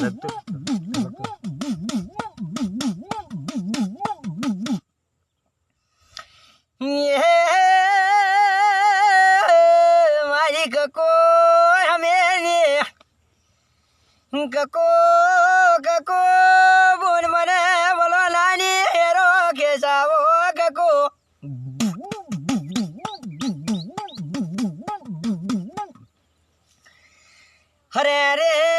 ये मालिक हमें गको गको बोन मने बोलो नानी हेरो के जाओ गको हरे रे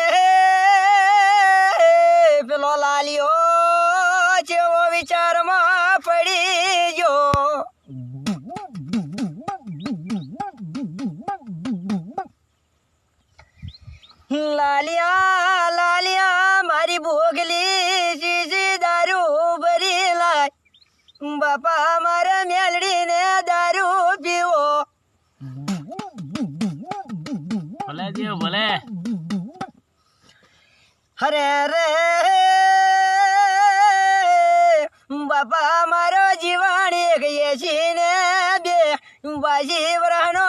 લાલિયા લાલિયા મારી ભોગલી જીજી દારૂ ભરી લાય. બાપા મારા મેલડીને દારૂ પીવો. ભલે જીવ ભલે. હરે રે બાપા મારો જીવાણી એક એસી ને બે. બાજી વરહનો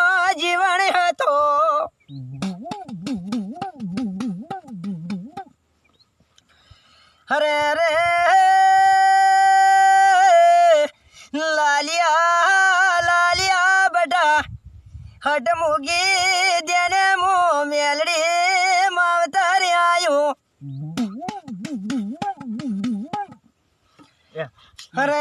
હરે રે લાલિયા લાલિયા બટા હટ મૂકી દેને મો મેલડી માવતર એ. અરે